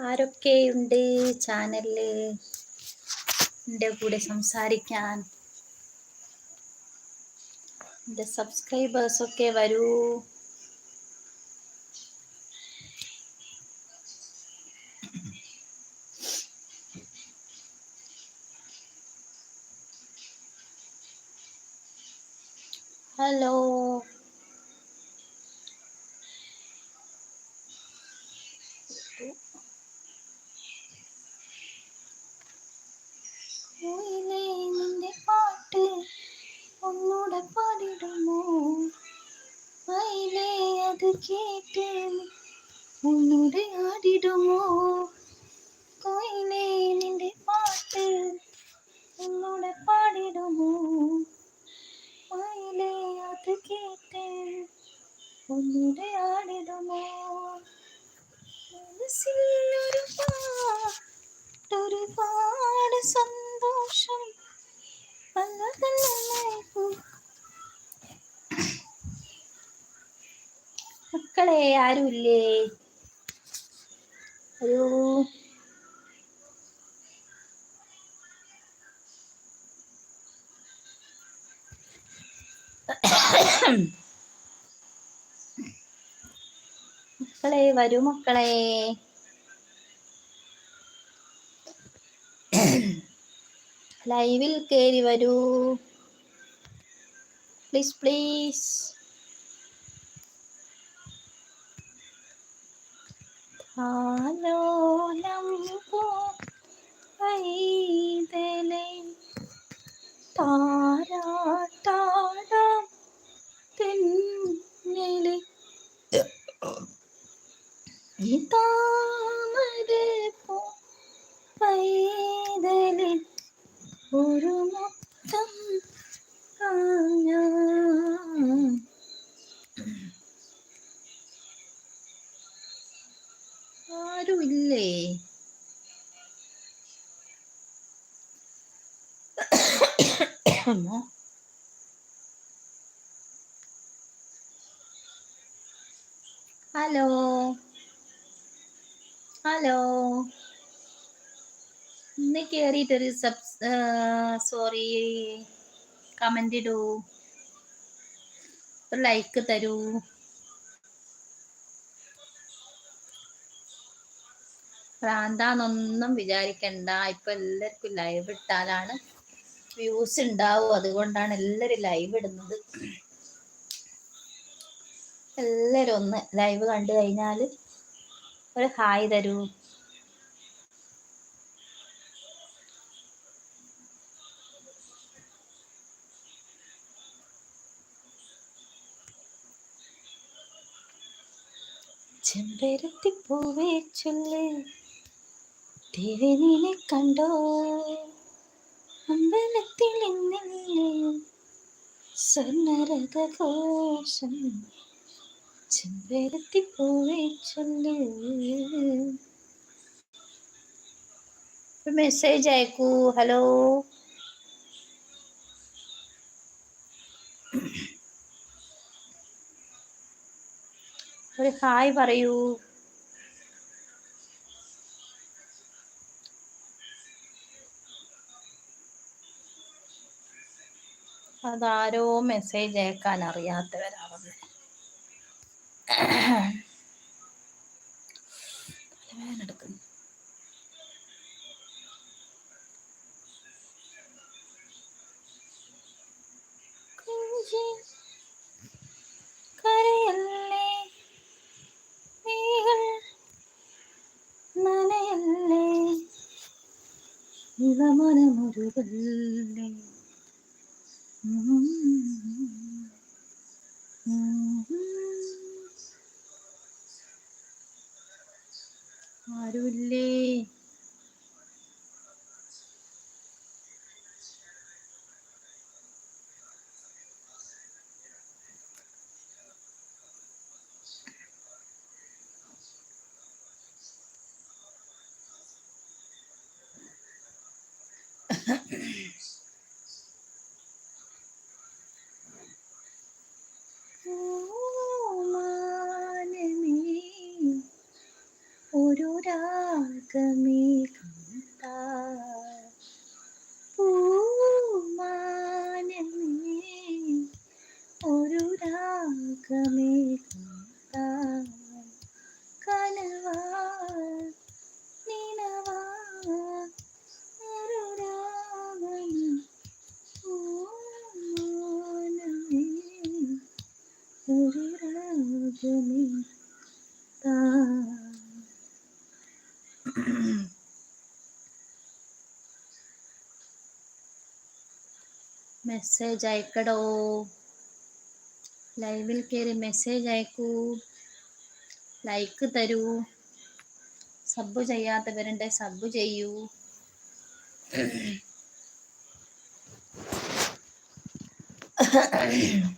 ആരൊക്കെയുണ്ട് ചാനലിൽ എന്റെ കൂടെ സംസാരിക്കാൻ. എന്റെ സബ്സ്ക്രൈബേഴ്സൊക്കെ വരൂ. ഹലോ. മയിലേ അത് உன்னோடு ஆடிடுமோ ആടിടുമോ? കോയിലേ பாட்டு പാട്ട് பாடிடுமோ പാടിടുമോ? அது അത് കേട്ട് മക്കളെ ആരുമില്ലേ ഒരു മക്കളെ വരൂ മക്കളെ. ലൈവിൽ കയറി വരൂ. പ്ലീസ് പ്ലീസ് താലോലം പോ പൈതലേ താരാട്ടാടാം ആരുമില്ലേ അമ്മോ ഹലോ? ഹലോ? ഇന്ന് കയറിയിട്ടൊരു സബ് സോറി കമന്റ് ഇടൂ. ഒരു ലൈക്ക് തരൂ. ഭ്രാന്താന്നൊന്നും വിചാരിക്കണ്ട. ഇപ്പൊ എല്ലാവർക്കും ലൈവ് ഇട്ടാലാണ് വ്യൂസ് ഉണ്ടാവും അതുകൊണ്ടാണ് എല്ലാരും ലൈവ് ഇടുന്നത്. എല്ലാരും ഒന്ന് ലൈവ് കണ്ടു കഴിഞ്ഞാൽ ഒരു ഹായ് തരൂ. ചെമ്പരത്തി പൂവേ ചൊല്ല്. ദേവനിനെ കണ്ടോ? അമ്പലത്തിൽ ഇന്നില്ലേ സ്വർണരഘോഷം ചെമ്പരത്തി പോയി ചൊല്ലു. മെസ്സേജ് അയക്കൂ. ഹലോ ഒരു ഹായ് പറയൂ. അതാരോ മെസ്സേജ് അയക്കാൻ അറിയാത്തവരാവുന്നത് തലവേദനെടുക്കുന്നു കരയല്ലേ? നനയല്ലേ? ഇവമനമൊരുകല്ലേ ആരുമില്ലേ Yeah. രാഗമേ പൂമാനമേ ഒരു രാഗമേ message അയക്കടോ? ലൈവിൽ കയറി മെസ്സേജ് അയക്കൂ. ലൈക്ക് തരൂ. സബ് ചെയ്യാത്തവരുണ്ട് സബ് ചെയ്യൂ.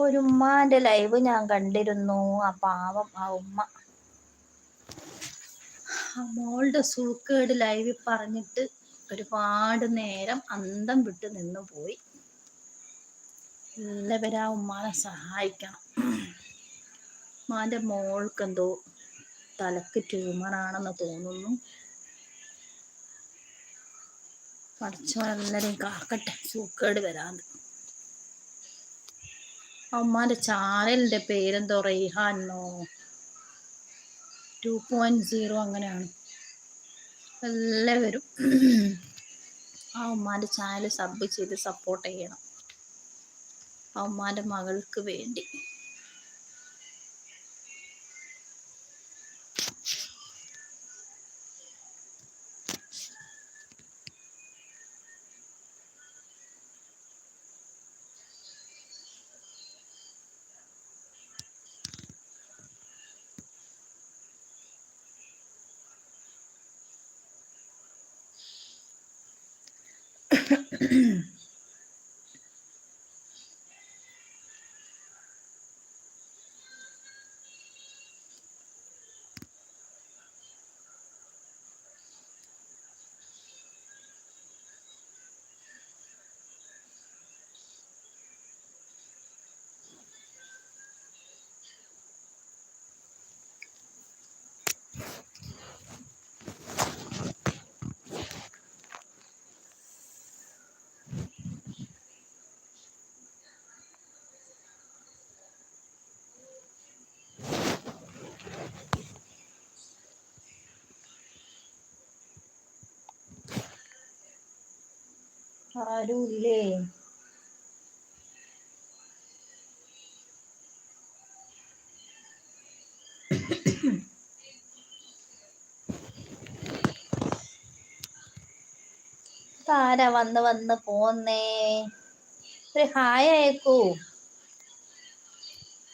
ഒരു ഉമ്മാന്റെ ലൈവ് ഞാൻ കണ്ടിരുന്നു. ആ പാവം ആ ഉമ്മ. ആ മോളുടെ സൂക്കേട് ലൈവിൽ പറഞ്ഞിട്ട് ഒരുപാട് നേരം അന്തം വിട്ട് നിന്നു പോയി. എല്ലാവരും ആ ഉമ്മാനെ സഹായിക്കണം. ഉമ്മാന്റെ മോൾക്ക് എന്തോ തലക്ക് ട്യൂമറാണെന്ന് തോന്നുന്നു. പഠിച്ചവരെല്ലാരും കാക്കട്ടെ സൂക്കേട് വരാതെ അമ്മാന്റെ ചാനലിന്റെ പേരെന്തോ റെയ്ഹാനോ ടു പോയിന്റ് സീറോ അങ്ങനെയാണ്. എല്ലാവരും ആ ഉമ്മാന്റെ ചാനൽ സബ് ചെയ്ത് സപ്പോർട്ട് ചെയ്യണം. ആ ഉമ്മാന്റെ മകൾക്ക് വേണ്ടി. ആരുമില്ലേ താര വന്ന് വന്ന് പോന്നേ? ഒരു ഹായ് അയക്കൂ.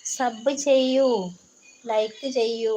സബ് ചെയ്യൂ. ലൈക്ക് ചെയ്യൂ.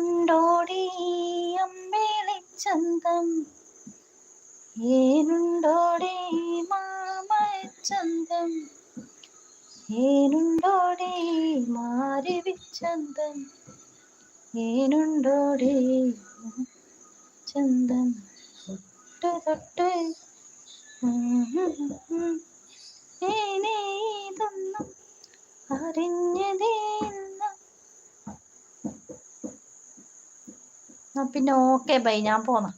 ഏനുണ്ടോടി ചന്തം ഏനുണ്ടോടി മാമച്ചന്തം ഏനുണ്ടോടി മാരിവിച്ചന്തം ഏനുണ്ടോടി ചന്തം? തൊട്ട് തൊട്ട് ഏനേ ഇതൊന്നും അറിഞ്ഞതേയില്ല. ആ, പിന്നെ ഓക്കെ ബൈ ഞാൻ പോന്ന.